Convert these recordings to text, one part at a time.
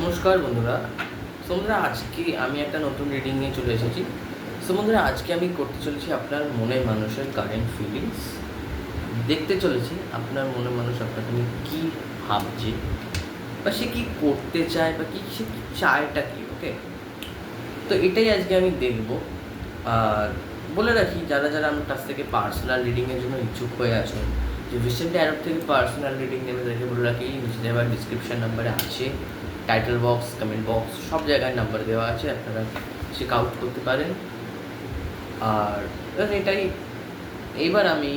নমস্কার বন্ধুরা। সো বন্ধুরা আজকে আমি একটা নতুন রিডিং নিয়ে চলে এসেছি। সো আজকে আমি করতে চলেছি আপনার মনে মানুষের কারেন্ট ফিলিংস দেখতে চলেছি আপনার মনে মানুষ আপনাকে নিয়ে কী ভাবছে, বা সে কী করতে চায়, বা কী সে চায়টা কী ওকে তো এটাই আজকে আমি দেখব। আর বলে রাখি, যারা যারা আমার কাছ থেকে পার্সোনাল রিডিংয়ের জন্য ইচ্ছুক হয়ে আছেন যে রিসেন্টলি অ্যারব থেকে পার্সোনাল রিডিং নেবে, তাদেরকে বলে রাখি, নিচে দেওয়ার ডিসক্রিপশন নাম্বারে আছে। টাইটেল বক্স কমেন্ট বক্স সব জায়গায় নাম্বার দেওয়া আছে, আপনারা চেক আউট করতে পারেন। আর এটাই। এইবার আমি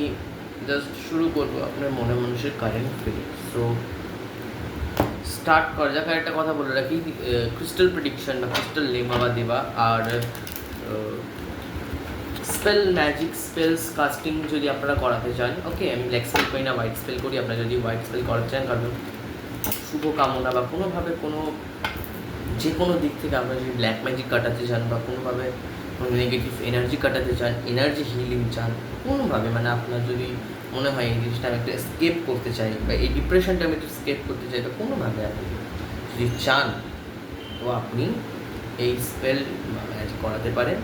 জাস্ট শুরু করব আপনার মনে মানুষের কারেন্ট ফিলিংস সো স্টার্ট করা যাক। একটা কথা বলে রাখি ক্রিস্টাল প্রেডিকশন বা ক্রিস্টাল লেমা বা দেওয়া আর স্পেল ম্যাজিক স্পেলস কাস্টিং যদি আপনারা করাতে চান ওকে আমি ব্ল্যাক স্পেল করি না হোয়াইট স্পেল করি, আপনারা যদি হোয়াইট স্পেল করাতে চান, কারণ শুভ কামনা বা কোনোভাবে কোনো যে কোনো দিক থেকে আপনারা যদি ব্ল্যাক ম্যাজিক কাটাতে চান বা কোনোভাবে কোনো নেগেটিভ এনার্জি কাটাতে চান এনার্জি হিলিং চান, কোনোভাবে মানে আপনার যদি মনে হয় এই জিনিসটা আমি একটু স্কেপ করতে চাই বা এই ডিপ্রেশনটা আমি একটু স্কেপ করতে চাই, তো কোনোভাবে আপনি যদি চান, তো আপনি এই স্পেল করাতে পারেন।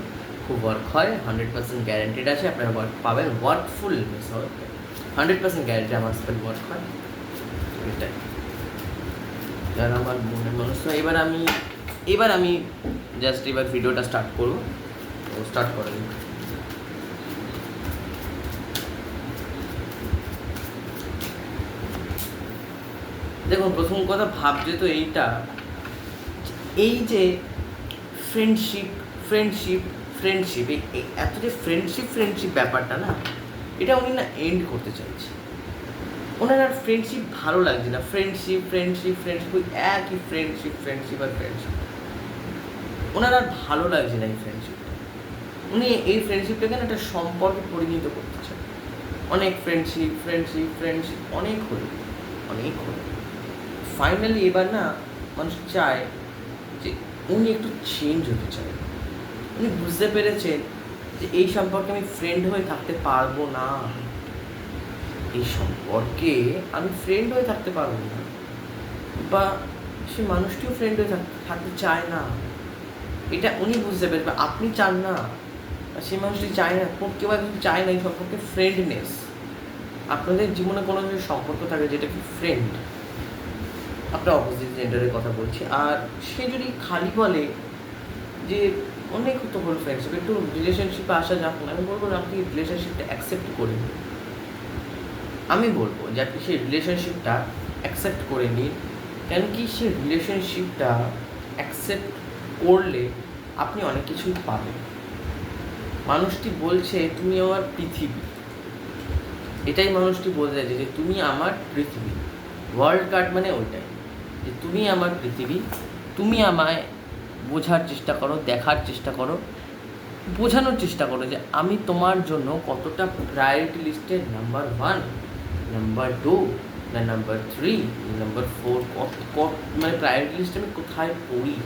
খুব ওয়ার্ক হয় হান্ড্রেড পার্সেন্ট গ্যারেন্টেড আছে, আপনারা ওয়ার্ক পাবেন ওয়ার্কফুল হান্ড্রেড পার্সেন্ট গ্যারেন্টি আমার স্পেল ওয়ার্ক হয়। এটাই। যারা আমার মনের মানুষ, তো এবার আমি এবার আমি জাস্ট এবার ভিডিওটা স্টার্ট করব। তো স্টার্ট করে দিই দেখুন, প্রথম কথা ভাবছে তো এইটা, এই যে ফ্রেন্ডশিপ ফ্রেন্ডশিপ ফ্রেন্ডশিপ এত যে ফ্রেন্ডশিপ ফ্রেন্ডশিপ ব্যাপারটা না, এটা উনি না এন্ড করতে চাইছে। ওনার আর ফ্রেন্ডশিপ ভালো লাগছে না। ফ্রেন্ডশিপ ফ্রেন্ডশিপ ফ্রেন্ডশিপ ওই একই ফ্রেন্ডশিপ ফ্রেন্ডশিপ আর ফ্রেন্ডশিপ ওনার আর ভালো লাগছে না এই ফ্রেন্ডশিপটা উনি এই ফ্রেন্ডশিপটাকে না একটা সম্পর্কে পরিণত করতে চান। অনেক ফ্রেন্ডশিপ ফ্রেন্ডশিপ ফ্রেন্ডশিপ অনেক হলো অনেক হলো। ফাইনালি এবার না মানুষ চায় যে উনি একটু চেঞ্জ হতে চায় উনি বুঝতে পেরেছেন যে এই সম্পর্কে আমি ফ্রেন্ড হয়ে থাকতে পারব না। এই সম্পর্কে আমি ফ্রেন্ড হয়ে থাকতে পারব না। বা সে মানুষটিও ফ্রেন্ড হয়ে থাক- থাকতে চায় না। এটা উনি বুঝতে পারেন বা আপনি চান না। সেই মানুষটি চায় না, কোন কেউ একজন চায় না এই সম্পর্কে ফ্রেন্ডনেস আপনাদের জীবনে কোনো কিছু সম্পর্ক থাকে যেটা কি ফ্রেন্ড আপনার অপোজিট জেন্ডারের কথা বলছি। আর সে যদি খালি বলে যে, অনেক তো হল ফ্রেন্ডশিপ একটু রিলেশনশিপে আসা যাক না আমি বলব আপনি রিলেশনশিপটা অ্যাকসেপ্ট করে আমি বলব যে আপনি সেই রিলেশনশিপটা অ্যাকসেপ্ট করে নিন। কেন কি সেই রিলেশনশিপটা অ্যাকসেপ্ট করলে আপনি অনেক কিছুই পাবেন। মানুষটি বলছে, তুমি আমার পৃথিবী। এটাই মানুষটি বলতে চাইছে যে, তুমি আমার পৃথিবী। ওয়ার্ল্ড কার্ড মানে ওইটাই। যে, তুমি আমার পৃথিবী। তুমি আমায় বোঝার চেষ্টা করো, দেখার চেষ্টা করো। বোঝানোর চেষ্টা করো যে, আমি তোমার জন্য কতটা প্রায়োরিটি লিস্টের নাম্বার ওয়ান নাম্বার টু না নাম্বার থ্রি নাম্বার ফোর কত কত মানে প্রায়োরিটি লিস্টে আমি কোথায় পড়ি?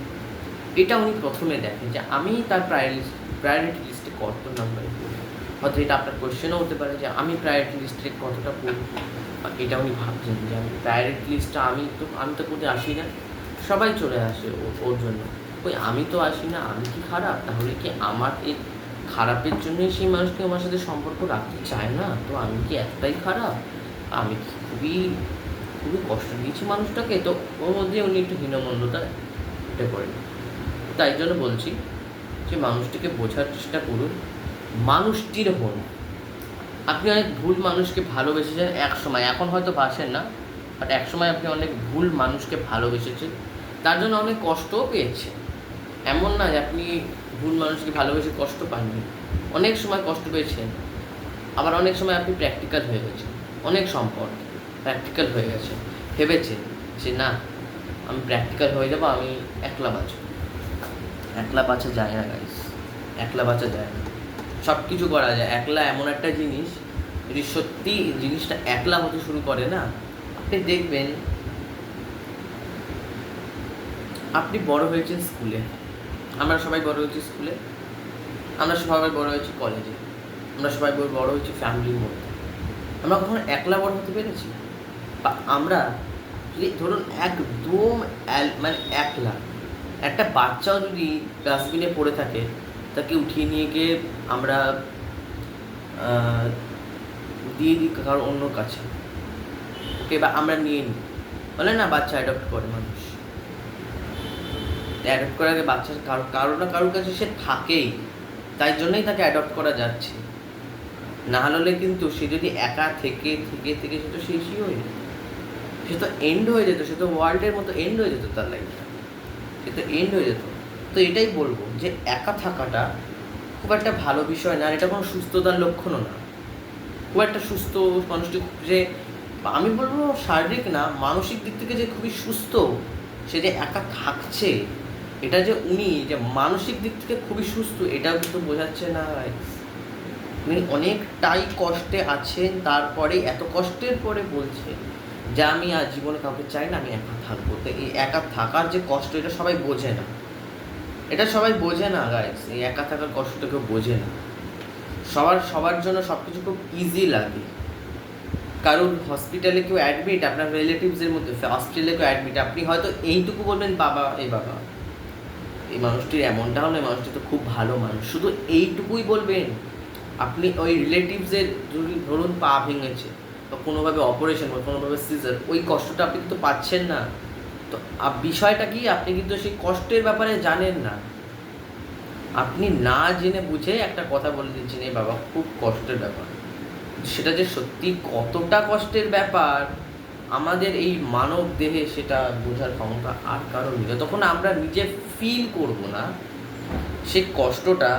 এটা উনি প্রথমে দেখেন যে আমি তার প্রায়োরিটি প্রায়োরিটি লিস্টে কত নাম্বারে পড়ি। হয়তো এটা আপনার কোয়েশ্চেনও হতে পারে যে আমি প্রায়োরিটি লিস্টে কতটা পড়ি? এটা উনি ভাবছেন যে আমি প্রায়োরিটি লিস্টটা আমি তো আমি তো কোথায় আসি না। সবাই চলে আসে ওর জন্য। ওই আমি তো আসি না, আমি কি খারাপ? তাহলে কি আমার এই খারাপের জন্যই সেই মানুষকে আমার সাথে সম্পর্ক রাখতে চায় না? তো আমি কি এতটাই খারাপ? আমি খুবই খুবই কষ্ট দিয়েছি মানুষটাকে, তো ওর মধ্যে উনি একটু হীনমন্যতা এটা করেন। তাই জন্য বলছি যে মানুষটিকে বোঝার চেষ্টা করুন, মানুষটির হন। আপনি অনেক ভুল মানুষকে ভালোবেসেছেন এক সময় এখন হয়তো বাসেন না বাট এক সময় আপনি অনেক ভুল মানুষকে ভালোবেসেছেন, তার জন্য অনেক কষ্টও পেয়েছেন। এমন না যে আপনি ভুল মানুষকে ভালোবেসে কষ্ট পাননি। অনেক সময় কষ্ট পেয়েছেন, আবার অনেক সময় আপনি প্র্যাকটিক্যাল হয়ে গেছেন। অনেক সম্পদ প্র্যাকটিক্যাল হয়ে গেছে। ভেবেছেন যে না, আমি প্র্যাকটিক্যাল হয়ে যাব, আমি একলা বাঁচব। একলা বাঁচা যায় না গাইস একলা বাঁচা যায় না। সব কিছু করা যায়। একলা এমন একটা জিনিস, যদি সত্যি জিনিসটা একলা হতে শুরু করে না, আপনি দেখবেন, আপনি বড় হয়েছেন স্কুলে। আমরা সবাই বড় হয়েছি স্কুলে। আমরা সবাই বড় হয়েছি কলেজে আমরা সবাই বড় হয়েছি ফ্যামিলির মধ্যে। আমরা কখনো একলা বড় হতে পেরেছি? বা আমরা ধরুন একদম মানে একলা, একটা বাচ্চাও যদি ডাস্টবিনে পড়ে থাকে, তাকে উঠিয়ে নিয়ে গিয়ে আমরা দিয়ে দিই কারও অন্য কাছে। ওকে, বা আমরা নিয়ে নিই। বলে না বাচ্চা অ্যাডপ্ট করে মানুষ। অ্যাডপ্ট করার আগে বাচ্চা কারও কারও না কারোর কাছে সে থাকেই। তাই জন্যই তাকে অ্যাডপ্ট করা যাচ্ছে। না হলে কিন্তু সে যদি একা থেকে থেকে থেকে সে তো শেষই হয়ে যেত। সে তো এন্ড হয়ে যেত, সে তো ওয়ার্ল্ডের মতো এন্ড হয়ে যেত তার লাইফটা সে তো এন্ড হয়ে যেত। তো এটাই বলব যে একা থাকাটা খুব একটা ভালো বিষয় না এটা কোনো সুস্থতার লক্ষণও না। খুব একটা সুস্থ মানুষটি যে, আমি বলব শারীরিক না, মানসিক দিক থেকে যে খুবই সুস্থ, সে যে একা থাকছে, এটা যে উনি যে মানসিক দিক থেকে খুবই সুস্থ, এটাও কিন্তু বোঝাচ্ছে না। উনি অনেকটাই কষ্টে আছেন, তারপরে এত কষ্টের পরে বলছে যে, আমি আর জীবনে কাউকে চাই না, আমি একা থাকব। তো এই একা থাকার যে কষ্ট, এটা সবাই বোঝে না। এটা সবাই বোঝে না গাইস এই একা থাকার কষ্টটা কেউ বোঝে না। সবার সবার জন্য সব কিছু খুব ইজি লাগে। কারণ হসপিটালে কেউ অ্যাডমিট আপনার রিলেটিভসের মধ্যে হসপিটালে কেউ অ্যাডমিট আপনি হয়তো এইটুকু বলবেন, বাবা এই বাবা। এই মানুষটির এমনটা হলো এই মানুষটি তো খুব ভালো মানুষ। শুধু এইটুকুই বলবেন আপনি ওই রিলেটিভসের যদি ধরুন পা ভেঙেছে, বা কোনোভাবে অপারেশন বা কোনোভাবে সিজার ওই কষ্টটা আপনি কিন্তু পাচ্ছেন না। তো বিষয়টা কি? আপনি কিন্তু সেই কষ্টের ব্যাপারে জানেন না। আপনি না জেনে বুঝে একটা কথা বলে দিচ্ছেন এই বাবা, খুব কষ্টের ব্যাপার। সেটা যে সত্যি কতটা কষ্টের ব্যাপার, আমাদের এই মানব দেহে সেটা বোঝার ক্ষমতা আর কারণ নেই। তখন আমরা নিজে ফিল করব না, সে কষ্টটা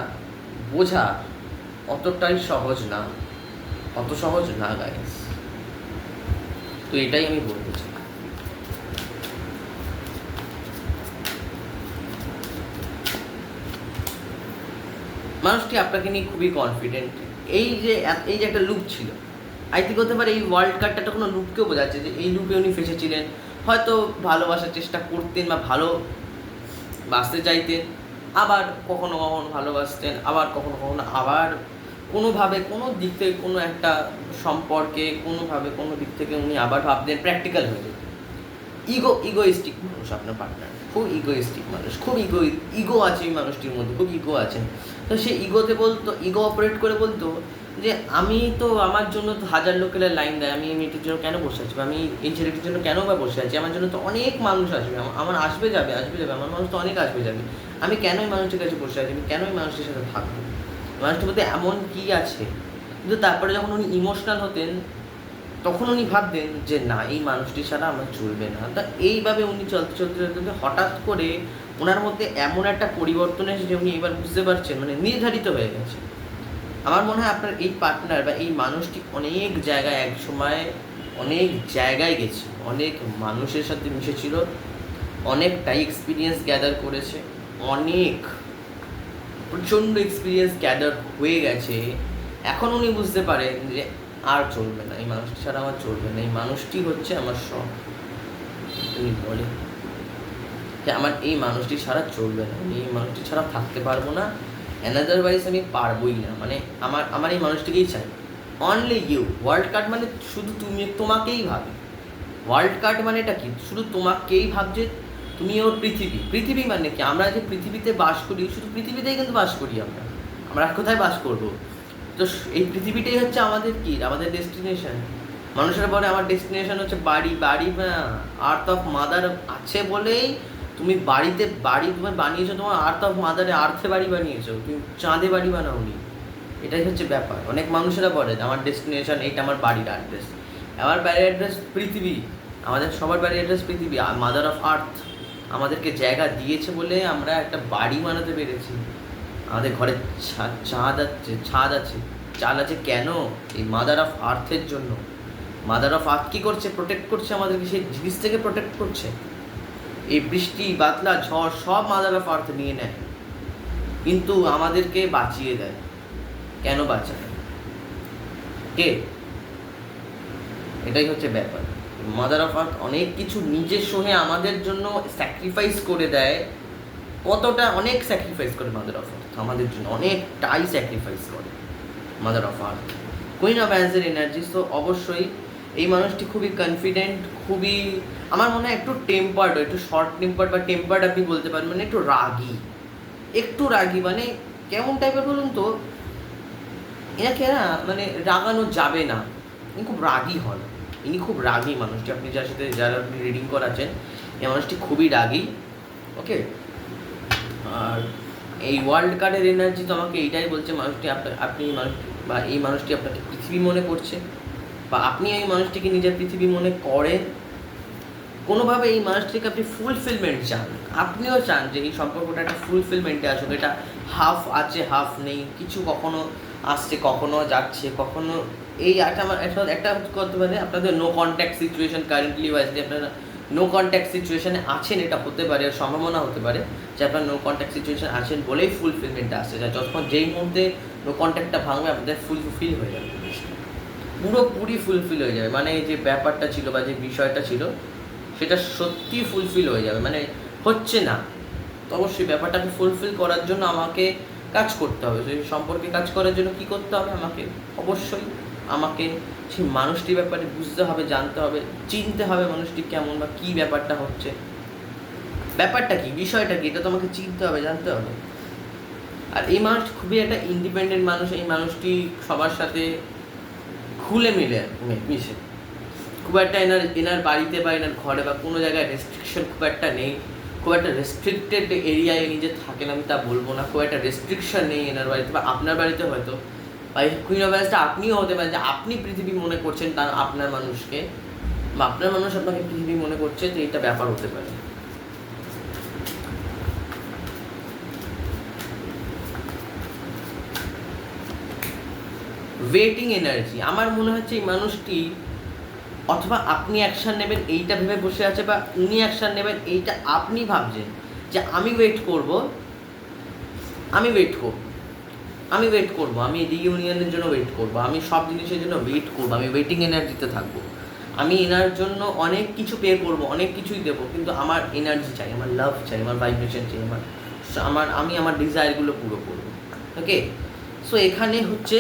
বোঝা অতটাই সহজ না। অত সহজ না গাইস তো এটাই আমি বলতে চাই। মানুষটি আপনাকে নিয়ে খুবই কনফিডেন্ট এই যে এই যে একটা লুপ ছিল। আই থিঙ্ক হতে পারে এই ওয়ার্ল্ড কাপটা কোনো লুপকেও বোঝাচ্ছে যে এই লুপে উনি ফেসেছিলেন। হয়তো ভালোবাসার চেষ্টা করতেন বা ভালো বাঁচতে চাইতেন। আবার কখনো কখনো ভালোবাসতেন, আবার কখনো কখনো আবার কোনোভাবে কোনো দিক থেকে কোনো একটা সম্পর্কে, কোনোভাবে কোনো দিক থেকে উনি আবার ভাবতেন প্র্যাকটিক্যাল হয়ে যেত। ইগো ইগোইস্টিক মানুষ আপনার পার্টনার খুব ইগোইস্টিক মানুষ, খুব ইগো ইগো আছে এই মানুষটির মধ্যে, খুব ইগো আছে। তো সে ইগোতে বলতো ইগো অপারেট করে বলতো যে, আমি তো আমার জন্য তো হাজার লোকের লাইন দেয়, আমি মেয়েটির জন্য কেন বসে আছি আমি এই ছেলেটির জন্য কেন বা বসে আছি? আমার জন্য তো অনেক মানুষ আসবে আমার আসবে যাবে আসবে যাবে, আমার মানুষ তো অনেক আসবে যাবে। আমি কেন এই কাছে বসে আছি? আমি কেন এই মানুষটির সাথে থাকব? মানুষটির মধ্যে এমন কি আছে? কিন্তু তারপরে যখন উনি ইমোশনাল হতেন, তখন উনি ভাবতেন যে, না, এই মানুষটি ছাড়া আমার চলবে না। তা এইভাবে উনি চলতে চলতে চলতে হঠাৎ করে ওনার মধ্যে এমন একটা পরিবর্তন এসে যে, উনি এবার বুঝতে পারছেন মানে নির্ধারিত হয়ে গেছে। আমার মনে হয় আপনার এই পার্টনার বা এই মানুষটি অনেক জায়গায় এক সময়, অনেক জায়গায় গেছে। অনেক মানুষের সাথে মিশেছিল, অনেকটাই এক্সপিরিয়েন্স গ্যাদার করেছে, অনেক প্রচণ্ড এক্সপিরিয়েন্স গ্যাদার হয়ে গেছে। এখন উনি বুঝতে পারেন যে আর চলবে না, এই মানুষটি ছাড়া আমার চলবে না, এই মানুষটি হচ্ছে আমার সব। উনি বলে যে আমার এই মানুষটি ছাড়া চলবে না, আমি এই মানুষটি ছাড়া থাকতে পারব না অ্যানাদারওয়াইজ আমি পারবোই না। মানে আমার আমার এই মানুষটিকেই চাই। অনলি ইউ ওয়ার্ল্ড কার্ড মানে শুধু তুমি, তোমাকেই ভাবে। ওয়ার্ল্ড কার্ড মানে এটা কি? শুধু তোমাকেই ভাবছে তুমি ওর পৃথিবী। পৃথিবী মানে কি? আমরা যে পৃথিবীতে বাস করি, শুধু পৃথিবীতেই কিন্তু বাস করি আমরা। আমরা কোথায় বাস করব? তো এই পৃথিবীটাই হচ্ছে আমাদের কি? আমাদের ডেস্টিনেশন মানুষের পরে আমার ডেস্টিনেশন হচ্ছে বাড়ি। বাড়ি আর্থ অফ মাদার আছে বলেই তুমি বাড়িতে বাড়ি তুমি বানিয়েছো, তোমার আর্থ অফ মাদারে আর্থে বাড়ি বানিয়েছো। তুমি চাঁদে বাড়ি বানাওনি। এটাই হচ্ছে ব্যাপার। অনেক মানুষেরা বলে আমার ডেস্টিনেশন এইটা আমার বাড়ির অ্যাড্রেস আমার বাড়ির অ্যাড্রেস পৃথিবী। আমাদের সবার বাড়ির অ্যাড্রেস পৃথিবী। মাদার অফ আর্থ আমাদেরকে জায়গা দিয়েছে বলে আমরা একটা বাড়ি বানাতে পেরেছি। আমাদের ঘরে ছাদ আছে ছাদ আছে। চাল আছে কেন? এই মাদার অফ আর্থের জন্য। মাদার অফ আর্থ কী করছে? প্রোটেক্ট করছে আমাদেরকে, সেই জিনিস থেকে প্রোটেক্ট করছে। এই বৃষ্টি বাতলা ঝড় সব মাদার অফ আর্থ নিয়ে নেয়। কিন্তু আমাদেরকে বাঁচিয়ে দেয়। কেন বাঁচায়? কে? এটাই হচ্ছে ব্যাপার। মাদার অফ আর্থ অনেক কিছু নিজের সহে আমাদের জন্য স্যাক্রিফাইস করে দেয়। কতটা অনেক স্যাক্রিফাইস করে মাদার অফ আর্থ? আমাদের জন্য অনেকটাই স্যাক্রিফাইস করে mother of earth. Queen of answer energy তো অবশ্যই এই মানুষটি খুবই কনফিডেন্ট খুবই আমার মনে হয় একটু টেম্পার্ড একটু শর্ট টেম্পার্ড বা টেম্পার্ড আপনি বলতে পারেন মানে একটু রাগী। একটু রাগী মানে কেমন টাইপের বলুন তো? এনাকে না মানে রাগানো যাবে না। খুব রাগী হন। ইনি খুব রাগী মানুষটি। আপনি যার সাথে যারা আপনি রিডিং করাচ্ছেন, এই মানুষটি খুবই রাগী, ওকে? আর এই ওয়ার্ল্ড কার্ডের এনার্জি তো আমাকে এইটাই বলছে মানুষটি আপনার আপনি মানুষ বা এই মানুষটি আপনাকে পৃথিবী মনে করছে, বা আপনি এই মানুষটিকে নিজের পৃথিবী মনে করেন। কোনোভাবে এই মানুষটিকে আপনি ফুলফিলমেন্ট চান। আপনিও চান যে এই সম্পর্কটা একটা ফুলফিলমেন্টে আসুক। এটা হাফ আছে হাফ নেই, কিছু কখনো আসছে, কখনো যাচ্ছে, কখনো এই একটা একটা করতে পারে আপনাদের no contact situation currently wisely আপনারা নো কন্ট্যাক্ট সিচুয়েশনে আছেন, এটা হতে পারে সম্ভাবনা হতে পারে যে আপনার নো কন্ট্যাক্ট সিচুয়েশন আছেন বলেই ফুলফিলমেন্টটা আসছে। যা যতক্ষণ যেই মুহূর্তে নো কন্ট্যাক্টটা ভাঙবে, আপনাদের ফুলফিল হয়ে যাবে। পুরোপুরি ফুলফিল হয়ে যাবে। মানে যে ব্যাপারটা ছিল বা যে বিষয়টা ছিল, সেটা সত্যি ফুলফিল হয়ে যাবে। মানে হচ্ছে না। তো অবশ্যই ব্যাপারটাকে ফুলফিল করার জন্য আমাকে কাজ করতে হবে। সেই সম্পর্কে কাজ করার জন্য কি করতে হবে আমাকে? অবশ্যই আমাকে সেই মানুষটির ব্যাপারে বুঝতে হবে, জানতে হবে, চিনতে হবে মানুষটি কেমন বা কী ব্যাপারটা হচ্ছে। ব্যাপারটা কি? বিষয়টা কি? এটা তো আমাকে চিনতে হবে, জানতে হবে। আর এই মানুষটি খুবই একটা ইন্ডিপেন্ডেন্ট মানুষ, এই মানুষটি সবার সাথে খুলে মিলে মিশে। খুব একটা এনার এনার বাড়িতে বা এনার ঘরে বা কোনো জায়গায় রেস্ট্রিকশন খুব একটা নেই। খুব একটা রেস্ট্রিক্টেড এরিয়ায় নিজে থাকেন আমি তা বলব না। খুব একটা রেস্ট্রিকশন নেই এনার বাড়িতে বা আপনার বাড়িতে হয়তো। বা এই কুইন অফ ব্যাসটা আপনিও হতে পারেন যে আপনি পৃথিবী মনে করছেন তার আপনার মানুষকে, বা আপনার মানুষ আপনাকে পৃথিবী মনে করছে তো এইটা ব্যাপার হতে পারে। ওয়েটিং এনার্জি আমার মনে হচ্ছে এই মানুষটি অথবা আপনি অ্যাকশন নেবেন, এইটা ভেবে বসে আছে বা উনি অ্যাকশন নেবেন, এইটা আপনি ভাবছেন যে আমি ওয়েট করব, আমি ওয়েট করব। আমি ওয়েট করব, আমি রিইউনিয়নের জন্য ওয়েট করব, আমি সব জিনিসের জন্য ওয়েট করব, আমি ওয়েটিং এনার্জিতে থাকব। আমি এনার জন্য অনেক কিছু পে করব, অনেক কিছুই দেবো, কিন্তু আমার এনার্জি চাই, আমার লাভ চাই, আমার ভাইব্রেশন চাই, আমার আমার, আমি আমার ডিজায়ারগুলো পুরো করব। ওকে সো এখানে হচ্ছে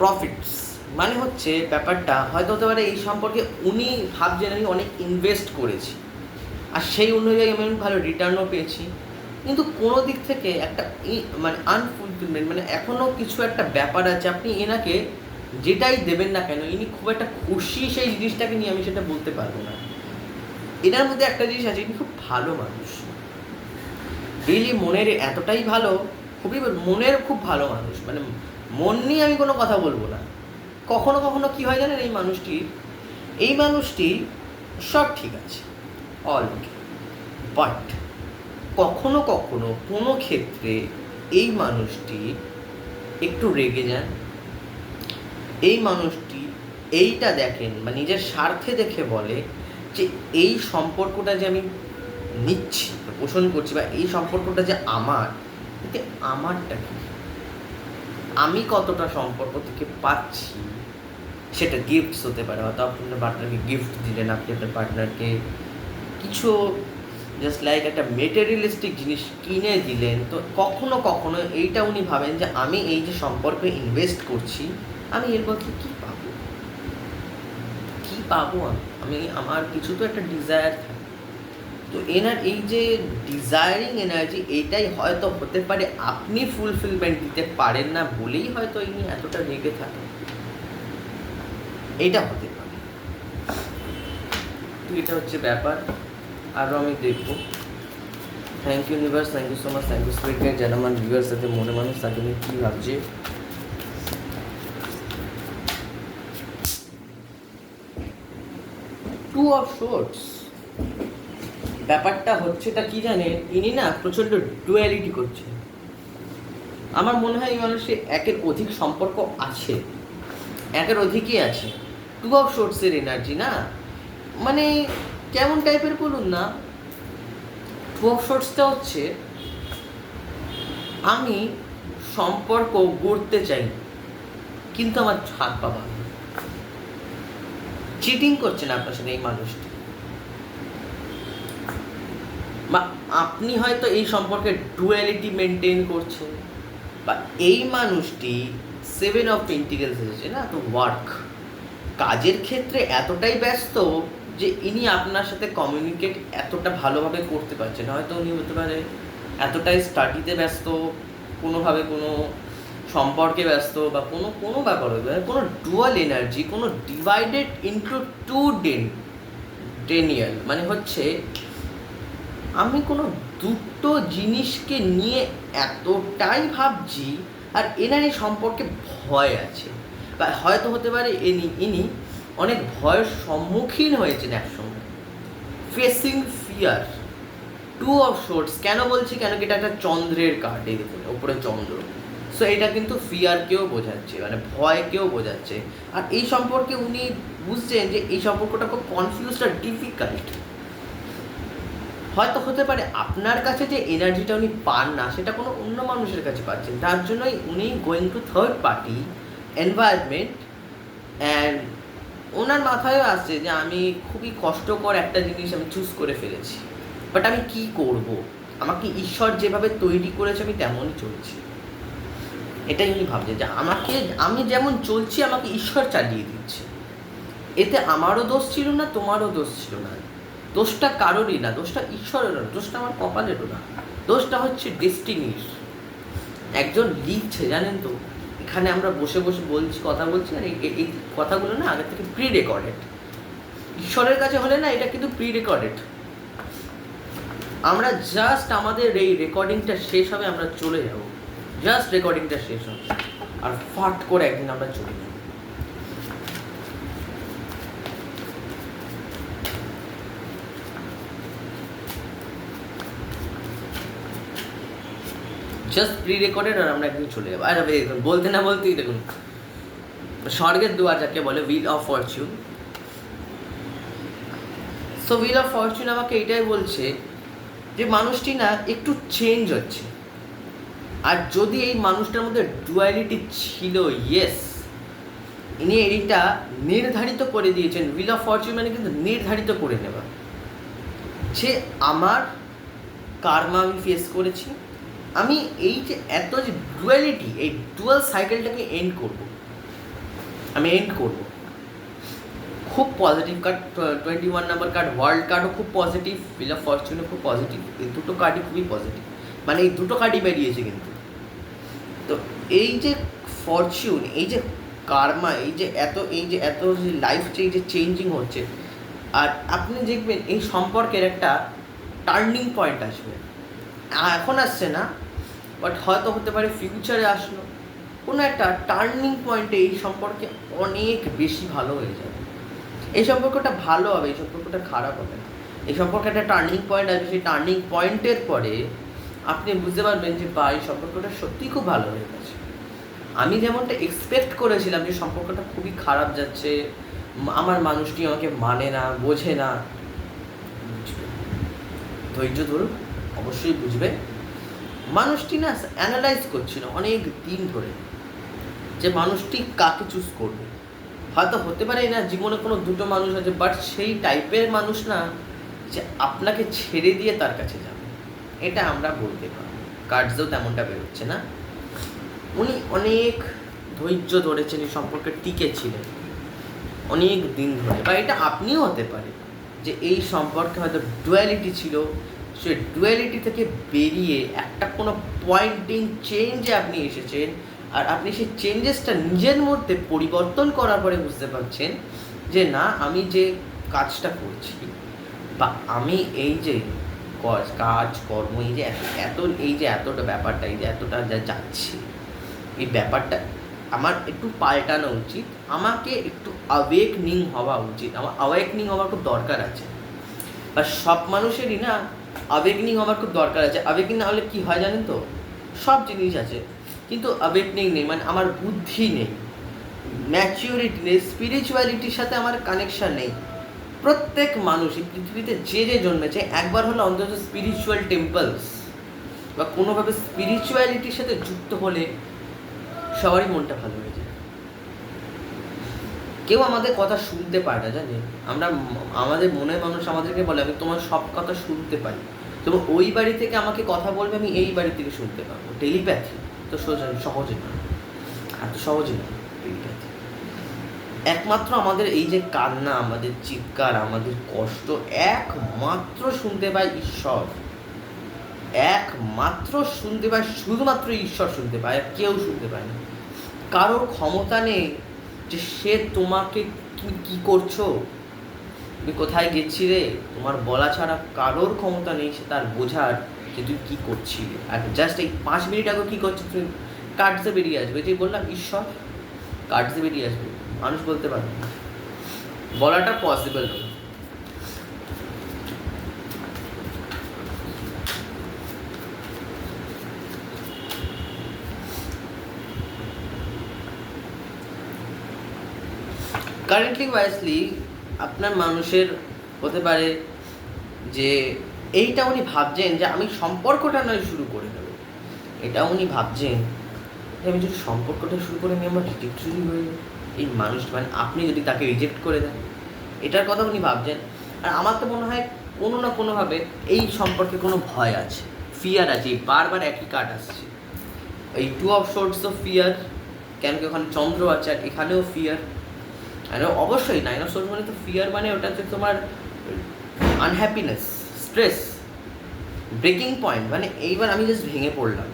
প্রফিটস মানে হচ্ছে, ব্যাপারটা হয়তো হতে পারে এই সম্পর্কে উনি ভাবছেন আমি অনেক ইনভেস্ট করেছি। আর সেই অনুযায়ী আমি ভালো রিটার্নও পেয়েছি। কিন্তু কোনো দিক থেকে একটা মানে আনফুলফিলমেন্ট মানে এখনও কিছু একটা ব্যাপার আছে, আপনি এনাকে যেটাই দেবেন না কেন, ইনি খুব একটা খুশি সেই জিনিসটাকে নিয়ে, আমি সেটা বলতে পারব না। এনার মধ্যে একটা জিনিস আছে, ইনি খুব ভালো মানুষ। রিয়েলি মনের এতটাই ভালো, খুবই মনের খুব ভালো মানুষ মানে মন নিয়ে আমি কোনো কথা বলব না। কখনো কখনো কি হয় জানেন এই মানুষটি এই মানুষটি সব ঠিক আছে অল ওকে বাট কখনো কখনো কোনো ক্ষেত্রে এই মানুষটি একটু রেগে যান। এই মানুষটি এইটা দেখেন বা নিজের স্বার্থে দেখে বলে যে এই সম্পর্কটা যে আমি নিচ্ছি পোষণ করছি বা এই সম্পর্কটা যে আমার, এতে আমারটা কি? আমি কতটা সম্পর্ক থেকে পাচ্ছি? সেটা গিফটস হতে পারে, হয়তো আপনি আপনার পার্টনারকে গিফট দিলেন, আপনি আপনার পার্টনারকে কিছু জাস্ট লাইক একটা মেটেরিয়ালিস্টিক জিনিস কিনে দিলেন, তো কখনো কখনো এইটা উনি ভাবেন যে আমি এই যে সম্পর্কে ইনভেস্ট করছি, আমি এর বদলে কী পাবো? কী পাবো আমি? আমার কিছু তো একটা ডিজায়ার থাকে। তো এনার এই যে ডিজায়ারিং এনার্জি এইটাই হয়তো হতে পারে আপনি ফুলফিলমেন্ট দিতে পারেন না বলেই হয়তো ইনি এতটা রেগে থাকেন। এটা হতে পারে। তো এটা হচ্ছে ব্যাপার। আরও আমি দেখব। Thank you universe thank you so much thank you guide যারা আমার ভিউয়ার্স সাথে মনে মানুষ তাকে নিয়ে কী ভাবছে। টু অফ শোর্টস ব্যাপারটা হচ্ছেটা কি জানেন ইনি না প্রচণ্ড ডুয়ালিটি করছে। আমার মনে হয় এই মানুষের একের অধিক সম্পর্ক আছে। একের অধিকই আছে। টু অফ শোর্টসের এনার্জি না? মানে কেমন টাইপের বলুন না? অফ শোর্টসটা হচ্ছে, আমি সম্পর্ক গড়তে চাই, কিন্তু আমার হাত পা বাঁধা। চিটিং করছেন আপনার সাথে এই মানুষটি। বা আপনি হয়তো এই সম্পর্কে ডুয়ালিটি মেনটেন করছেন, বা এই মানুষটি সেভেন অফ পেন্টিকেলস এসেছে না? তো ওয়ার্ক কাজের ক্ষেত্রে এতটাই ব্যস্ত যে ইনি আপনার সাথে কমিউনিকেট এতটা ভালোভাবে করতে পারছেন। হয়তো উনি হতে পারে এতটাই স্টাডিতে ব্যস্ত, কোনোভাবে কোনো সম্পর্কে ব্যস্ত বা কোনো কোনো ব্যাপার হতে পারে, কোনো ডুয়াল এনার্জি কোনো ডিভাইডেড ইন্টু টু ডেন ডেনিয়াল মানে হচ্ছে, আমি কোনো দুটো জিনিসকে নিয়ে এতটাই ভাবছি, আর এনার এই সম্পর্কে ভয় আছে। বা হয়তো হতে পারে ইনি ইনি অনেক ভয়ের সম্মুখীন হয়েছেন একসঙ্গে facing fear two of swords কেন বলছি কেন কি এটা একটা চন্দ্রের কার্ড এই দেখুন ওপরে চন্দ্র। সো এটা কিন্তু ফিয়ারকেও বোঝাচ্ছে মানে ভয়কেও বোঝাচ্ছে। আর এই সম্পর্কে উনি বুঝছেন যে এই সম্পর্কটা খুব কনফিউজড আর ডিফিকাল্ট হয়তো হতে পারে আপনার কাছে যে এনার্জিটা উনি পান না, সেটা কোনো অন্য মানুষের কাছে পাচ্ছেন। তার জন্যই উনি going to third party environment and ওনার মাথায়ও আসছে যে আমি খুবই কষ্টকর একটা জিনিস আমি চুজ করে ফেলেছি। বাট আমি কি করব? আমাকে ঈশ্বর যেভাবে তৈরি করেছে, আমি তেমনই চলছি। এটাই উনি ভাবছে যে আমাকে, আমি যেমন চলছি, আমাকে ঈশ্বর চালিয়ে দিচ্ছে। এতে আমারও দোষ ছিল না, তোমারও দোষ ছিল না। দোষটা কারোরই না, দোষটা ঈশ্বরেরও না, দোষটা আমার কপালেরও না। দোষটা হচ্ছে ডেস্টিনির একজন লিখছে, জানেন তো? এখানে আমরা বসে বসে বলছি, কথা বলছি, আর এই- কথাগুলো না আগে থেকে প্রি রেকর্ডেড ঈশ্বরের কাছে হলে না এটা কিন্তু প্রি রেকর্ডেড আমরা জাস্ট আমাদের এই রেকর্ডিংটা শেষ হবে, আমরা চলে যাব। জাস্ট রেকর্ডিংটা শেষ হবে। আর ফাট করে একদিন আমরা চলে যাব। জাস্ট প্রি রেকর্ডেড আর আমরা একদিন চলে যাব। আর দেখুন, বলতে না বলতেই দেখুন, স্বর্গের দুয়ার যাকে বলে wheel of fortune so wheel of fortune আমাকে এটাই বলছে যে, মানুষটি না একটু চেঞ্জ হচ্ছে। আর যদি এই মানুষটার মধ্যে ডুয়ালিটি ছিল ইয়েস ইনি এইটা নির্ধারিত করে দিয়েছেন। উইল অফ ফরচুন মানে কিন্তু নির্ধারিত করে নেওয়া। যে আমার কার্মা আমি ফেস করেছি। আমি এই যে এত যে ডুয়ালিটি এই ডুয়াল সাইকেলটাকে এন্ড করব। আমি এন্ড করব। খুব positive card twenty one number card world কার্ডও খুব পজিটিভ ফিল অফ ফরচুনও খুব পজিটিভ এই দুটো কার্ডই খুবই পজিটিভ মানে এই দুটো কার্ডই বেরিয়েছে কিন্তু। তো এই যে ফরচুন এই যে কার্মা এই যে এত, এই যে এত যে লাইফ যে, এই যে চেঞ্জিং হচ্ছে, আর আপনি দেখবেন এই সম্পর্কের একটা টার্নিং পয়েন্ট আসবে। এখন আসছে না বাট হয়তো হতে পারে ফিউচারে আসলো। কোনো একটা টার্নিং পয়েন্টে এই সম্পর্কে অনেক বেশি ভালো হয়ে যাবে। এই সম্পর্কটা ভালো হবে, এই সম্পর্কটা খারাপ হবে না। এই সম্পর্কে একটা টার্নিং পয়েন্ট আসবে সেই টার্নিং পয়েন্টের পরে আপনি বুঝতে পারবেন যে, বা এই সম্পর্কটা সত্যিই খুব ভালো হয়ে গেছে। আমি যেমনটা এক্সপেক্ট করেছিলাম যে, সম্পর্কটা খুবই খারাপ যাচ্ছে, আমার মানুষটি আমাকে মানে না, বোঝে না। ধৈর্য ধরুন, অবশ্যই বুঝবে। মানুষটি না অ্যানালাইজ করছিল অনেক দিন ধরে যে মানুষটি কাকে চুজ করবে। হয়তো হতে পারে না জীবনে কোনো দুটো মানুষ আছে বাট সেই টাইপের মানুষ না যে আপনাকে ছেড়ে দিয়ে তার কাছে যাবে। এটা আমরা বলতে পারি কার্ডসেও তেমনটা বেরোচ্ছে না। উনি অনেক ধৈর্য ধরেছেন, এই সম্পর্কে টিকে ছিলেন অনেক দিন ধরে। বা এটা আপনিও হতে পারে যে এই সম্পর্কে হয়তো ডুয়ালিটি ছিল সে ডুয়ালিটি থেকে বেরিয়ে একটা কোনো পয়েন্টিং চেঞ্জে আপনি এসেছেন, আর আপনি সেই চেঞ্জেসটা নিজের মধ্যে পরিবর্তন করার পরে বুঝতে পারছেন যে না, আমি যে কাজটা করছি বা আমি এই যে কাজ কর্ম, এই যে এত- এই যে এতটা ব্যাপারটা, এই যে এতটা যা যাচ্ছি, এই ব্যাপারটা আমার একটু পাল্টানো উচিত, আমাকে একটু অ্যাওয়েকনিং হওয়া উচিত, আমার অ্যাওয়েকনিং হওয়ার খুব দরকার আছে। আর সব মানুষেরই না অ্যাওয়েকনিং আমার খুব দরকার আছে। অ্যাওয়েকনিং না হলে কী হয় জানেন তো? সব জিনিস আছে। কিন্তু অ্যাওয়েকনিং নেই মানে আমার বুদ্ধি নেই। ম্যাচিউরিটি নেই স্পিরিচুয়ালিটির সাথে আমার কানেকশান নেই। প্রত্যেক মানুষ এই পৃথিবীতে যে যে জন্মেছে, একবার হলো অন্তত স্পিরিচুয়াল টেম্পলস বা কোনোভাবে স্পিরিচুয়ালিটির সাথে যুক্ত হলে সবারই মনটা ভালো কেউ আমাদের কথা শুনতে পারে না, জানেন? আমরা আমাদের মনের মানুষ আমাদেরকে বলে, আমি তোমার সব কথা শুনতে পারি তবে ওই বাড়ি থেকে আমাকে কথা বলবে, আমি এই বাড়ি থেকে শুনতে পারব টেলিপ্যাথি। তো সোজা, সহজে না। এত সহজে না এইটাতে একমাত্র আমাদের এই যে কান্না, আমাদের চিৎকার, আমাদের কষ্ট, একমাত্র শুনতে পায় ঈশ্বর। একমাত্র শুনতে পায়, শুধুমাত্র ঈশ্বর শুনতে পায়, আর কেউ শুনতে পায় না। কারোর ক্ষমতা নেই যে সে তোমাকে তুমি কি করছ? তুমি কোথায় গেছি রে তোমার বলা ছাড়া কারোর ক্ষমতা নেই, সে তার বোঝার যে তুই কী করছি আর জাস্ট এই পাঁচ মিনিট আগে কী করছ? তুমি কাটতে বেরিয়ে আসবে। যে বললাম, ঈশ্বর কাটতে বেরিয়ে আসবে। মানুষ বলতে পারবে বলাটা পসিবল নয়। কারেন্টলি ওয়াইসলি আপনার মানুষের হতে পারে যে এইটা উনি ভাবছেন যে আমি সম্পর্কটা নয় শুরু করে দেবো। এটা উনি ভাবছেন যে আমি যদি সম্পর্কটা শুরু করে আমি আমার রিজেক্ট রিজেক্টরি হয়ে এই মানুষ মানে আপনি যদি তাকে রিজেক্ট করে দেন, এটার কথা উনি ভাবছেন। আর আমার তো মনে হয় কোনো না কোনোভাবে এই সম্পর্কে কোনো ভয় আছে ফিয়ার আছে। বারবার একই কার্ড আসছে। এই two of swords of fear কেন কি ওখানে চন্দ্র আছে আর এখানেও ফিয়ার আর অবশ্যই নাইন অফ সোর্স মানে তো ফিয়ার মানে ওটা হচ্ছে তোমার আনহ্যাপিনেস স্ট্রেস ব্রেকিং পয়েন্ট মানে এইবার আমি জাস্ট ভেঙে পড়লাম।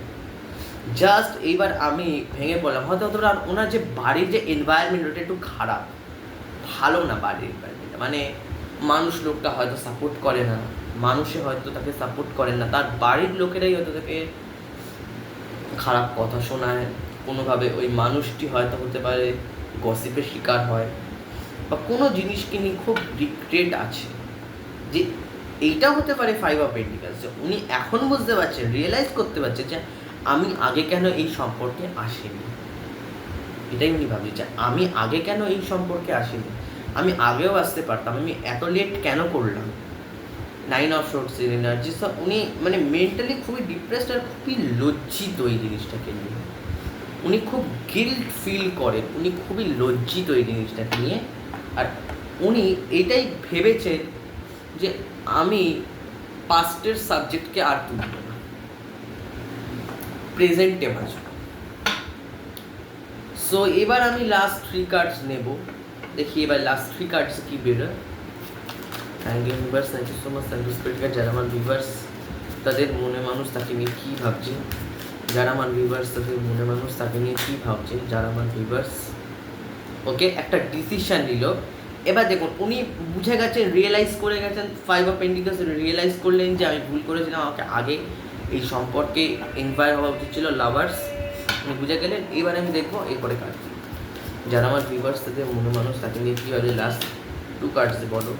জাস্ট এইবার আমি ভেঙে পড়লাম। হয়তো অতটা ওনার যে বাড়ির যে এনভায়রনমেন্ট ওটা একটু খারাপ। ভালো না বাড়ির এনভায়রনমেন্ট মানে মানুষ লোকটা হয়তো সাপোর্ট করে না। মানুষে হয়তো তাকে সাপোর্ট করে না। তার বাড়ির লোকেরাই হয়তো তাকে খারাপ কথা শোনায়। কোনোভাবে ওই মানুষটি হয়তো হতে পারে গসিপের শিকার হয়। বা কোনো জিনিসকে নিয়ে খুব রিগ্রেট আছে। যে এইটা হতে পারে ফাইভ অফ পেন্টিকালস যে উনি এখন বুঝতে পারছেন রিয়েলাইজ করতে পারছে যে আমি আগে কেন এই সম্পর্কে আসিনি। এটাই উনি ভাবছে যে আমি আগে কেন এই সম্পর্কে আসিনি? আমি আগেও আসতে পারতাম, আমি এত লেট কেন করলাম? নাইন অফ শোর্টস এনার্জি সব উনি মানে মেন্টালি খুবই ডিপ্রেসড আর খুবই লজ্জিত এই জিনিসটাকে নিয়ে। উনি খুব গিল্ট ফিল করেন, উনি খুবই লজ্জিত এই জিনিসটাকে নিয়ে। আর উনি এটাই ভেবেছেন যে আমি পাস্টের সাবজেক্টকে আর তুলব না। প্রেজেন্টে বাঁচব। সো এবার আমি লাস্ট থ্রি কার্ডস নেব। দেখি এবার লাস্ট থ্রি কার্ডস কি বেরোয়। Thank you viewers thank you so much thank you spirit যারা আমার ভিভার্স তাদের মনে মানুষ তাকে নিয়ে কী ভাবছে যারা আমার ভিভার্স তাদের মনে মানুষ তাকে নিয়ে কী ভাবছে যারা আমার ভিভার্স ওকে, একটা ডিসিশন নিল। এবার দেখুন, উনি বুঝে গেছেন রিয়েলাইজ করে গেছেন ফাইভ অফ পেন্টিকাস রিয়েলাইজ করলেন যে আমি ভুল করেছিলাম, আমাকে আগে এই সম্পর্কে ইনভায়ার হওয়া উচিত ছিল লাভার্স উনি বুঝে গেলেন, এবার আমি দেখব, এরপরে কার্ড যারা আমার ভিভার্স তাদের মনে মানুষ, তাকে নিয়ে কী হবে? লাস্ট টু কার্ডস বলো।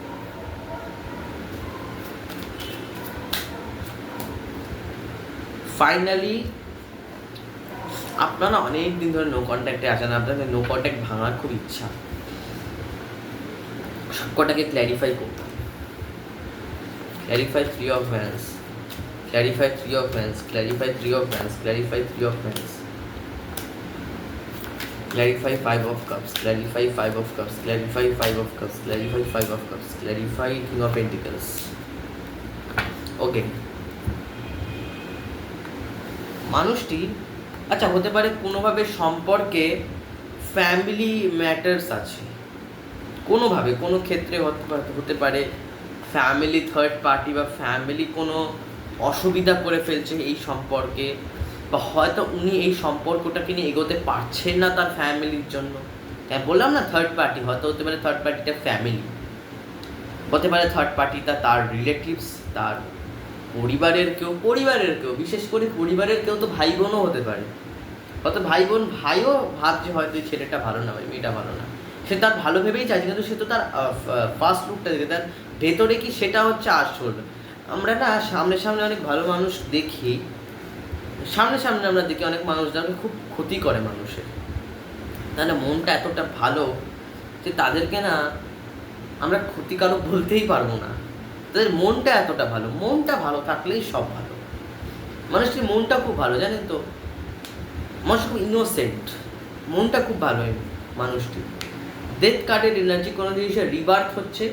ফাইনালি আপনারা অনেক দিন ধরে নো কন্ট্যাক্টে আছেন আপনাদের নো কন্ট্যাক্ট ভাঙার খুব ইচ্ছা। সবকটাকে ক্ল্যারিফাই করতে clarify three of wands clarify three of wands clarify three of wands clarify three of wands clarify five of cups, clarify five of cups, clarify five of cups, clarify five of cups, clarify king of pentacles. Okay. মানুষটি আচ্ছা হতে পারে কোনোভাবে সম্পর্কে family matters আছে। কোনোভাবে, কোনো ক্ষেত্রে হতে পারে ফ্যামিলি থার্ড পার্টি বা ফ্যামিলি কোনো অসুবিধা করে ফেলছে এই সম্পর্কে বা হয়তো উনি এই সম্পর্কটাকে নিয়ে এগোতে পারছেন না তার ফ্যামিলির জন্য। হ্যাঁ বললাম না থার্ড পার্টি হয়তো হতে পারে থার্ড পার্টিটা ফ্যামিলি হতে পারে থার্ড পার্টিটা তার রিলেটিভস তার পরিবারের কেউ পরিবারের কেউ, বিশেষ করে পরিবারের কেউ তো ভাই বোনও হতে পারে। হয়তো ভাই বোন ভাইও ভাবছে হয়তো ছেলেটা ভালো না ওই মেয়েটা ভালো না। সে তার ভালো ভেবেই চাইছে, কিন্তু সে তো তার ফার্স্ট লুকটা দেখে, তার ভেতরে কি সেটা হচ্ছে আসল? আমরা না সামনে সামনে অনেক ভালো মানুষ দেখি সামনে সামনে আমরা দেখি অনেক মানুষ যারা খুব ক্ষতি করে মানুষের। তাহলে মনটা এতটা ভালো যে তাদেরকে না আমরা ক্ষতিকারক বলতেই পারব না। তাদের মনটা এতটা ভালো, মনটা ভালো থাকলেই সব ভালো। মানুষটির মনটা খুব ভালো, জানেন তো? মানুষ খুব ইনোসেন্ট মনটা খুব ভালো মানুষটি। ডেথ কার্ডের এনার্জি কোনো জিনিসের রিবার্থ হচ্ছে,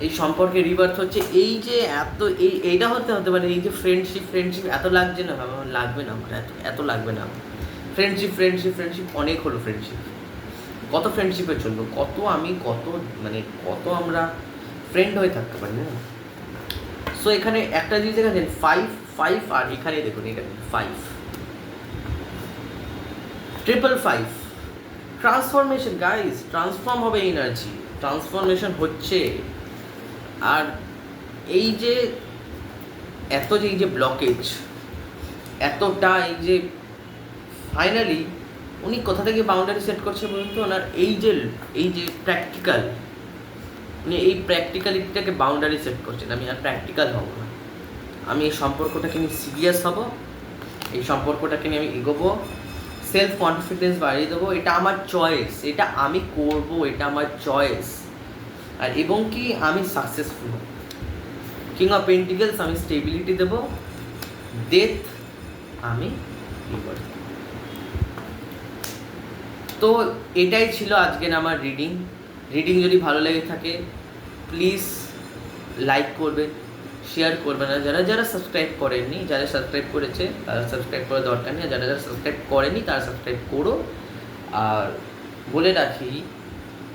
এই সম্পর্কে রিবার্থ হচ্ছে। এই যে এত, এই, এইটা হতে হতে পারে, এই যে ফ্রেন্ডশিপ ফ্রেন্ডশিপ এত লাগছে না ভাবা লাগবে না আমার, এত এত লাগবে না ফ্রেন্ডশিপ ফ্রেন্ডশিপ ফ্রেন্ডশিপ অনেক হলো ফ্রেন্ডশিপ কত ফ্রেন্ডশিপের জন্য, কত আমি, কত মানে কত আমরা ফ্রেন্ড হয়ে থাকতে পারি, না? সো এখানে একটা জিনিস দেখেছেন ফাইভ ফাইভ আর এখানে দেখুন এটা five triple five transformation guys transform হবে এনার্জি ট্রান্সফরমেশন হচ্ছে। আর এই যে, এত যে এই যে ব্লকেজ এতটা এই যে ফাইনালি উনি কোথা থেকে বাউন্ডারি সেট করছে বলুন তো? ওনার এই যে এই যে প্র্যাকটিক্যাল উনি এই প্র্যাকটিক্যালিটিটাকে বাউন্ডারি সেট করছেন, আমি আর প্র্যাকটিক্যাল হব না। আমি এই সম্পর্কটাকে নিয়ে সিরিয়াস হব, এই সম্পর্কটাকে নিয়ে আমি এগোবো সেলফ কনফিডেন্স বাড়িয়ে দেবো, এটা আমার চয়েস এটা আমি করব, এটা আমার চয়েস আর এবং কি আমি সাকসেসফুল হব। কিং অফ পেন্টিকেলস আমি স্টেবিলিটি দেবো ডেথ আমি তো এটাই ছিল আজকের আমার রিডিং রিডিং যদি ভালো লেগে থাকে প্লিজ লাইক করবেন শেয়ার করবেন আর যারা যারা সাবস্ক্রাইব করেননি, যারা সাবস্ক্রাইব করেছে, তারা সাবস্ক্রাইব করার দরকার নেই। যারা যারা সাবস্ক্রাইব করেনি তারা সাবস্ক্রাইব করো। আর বলে রাখি,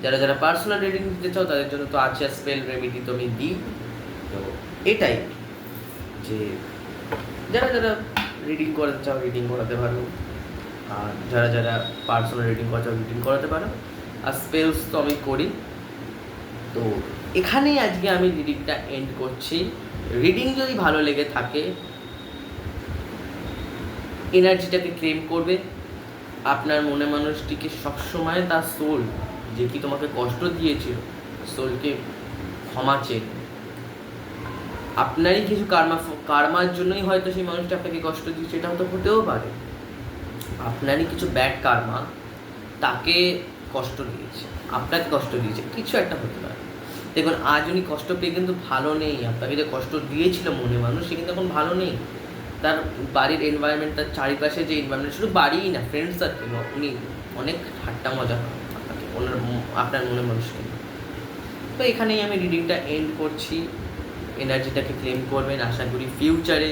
যারা যারা পার্সোনাল রিডিং দিতে চাও, তাদের জন্য তো আছে স্পেল রেমিডি তো আমি দিই। তো এটাই যে যারা যারা রিডিং করাতে চাও রিডিং করাতে পারো। আর যারা যারা পার্সোনাল রিডিং করাতে চাও রিডিং করাতে পারো। আর স্পেলস তো আমি করি। তো এখানেই আজকে আমি রিডিংটা এন্ড করছি। রিডিং যদি ভালো লেগে থাকে এনার্জিটাকে ক্লেম করবে। আপনার মনে মানুষটিকে সবসময় তার সোল যে কি তোমাকে কষ্ট দিয়েছিল সোলকে ক্ষমা চেয়ে আপনারই কিছু কার্মা কার্মার জন্যই হয়তো সেই মানুষটা আপনাকে কষ্ট দিয়েছে এটা হয়তো হতেও পারে। আপনারই কিছু ব্যাড কার্মা তাকে কষ্ট দিয়েছে, আপনাকে কষ্ট দিয়েছে, কিছু একটা হতে পারে। দেখুন, আজ উনি কষ্ট পেয়ে কিন্তু ভালো নেই, আপনাকে যে কষ্ট দিয়েছিল মনে মানুষ, সে কিন্তু এখন ভালো নেই। তার বাড়ির এনভায়রনমেন্ট তার চারিপাশে যে এনভায়রনমেন্ট শুধু বাড়িই না ফ্রেন্ড সার্কেল উনি অনেক ঠাট্টা মজা হয় আপনাকে, ওনার আপনার মনে মানুষকে। তো এখানেই আমি রিডিংটা এন্ড করছি। এনার্জিটাকে ক্লেম করবেন, আশা করি ফিউচারে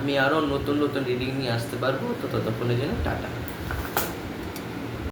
আমি আরও নতুন নতুন রিডিং নিয়ে আসতে পারব। তো ততক্ষণের জন্য টাটা।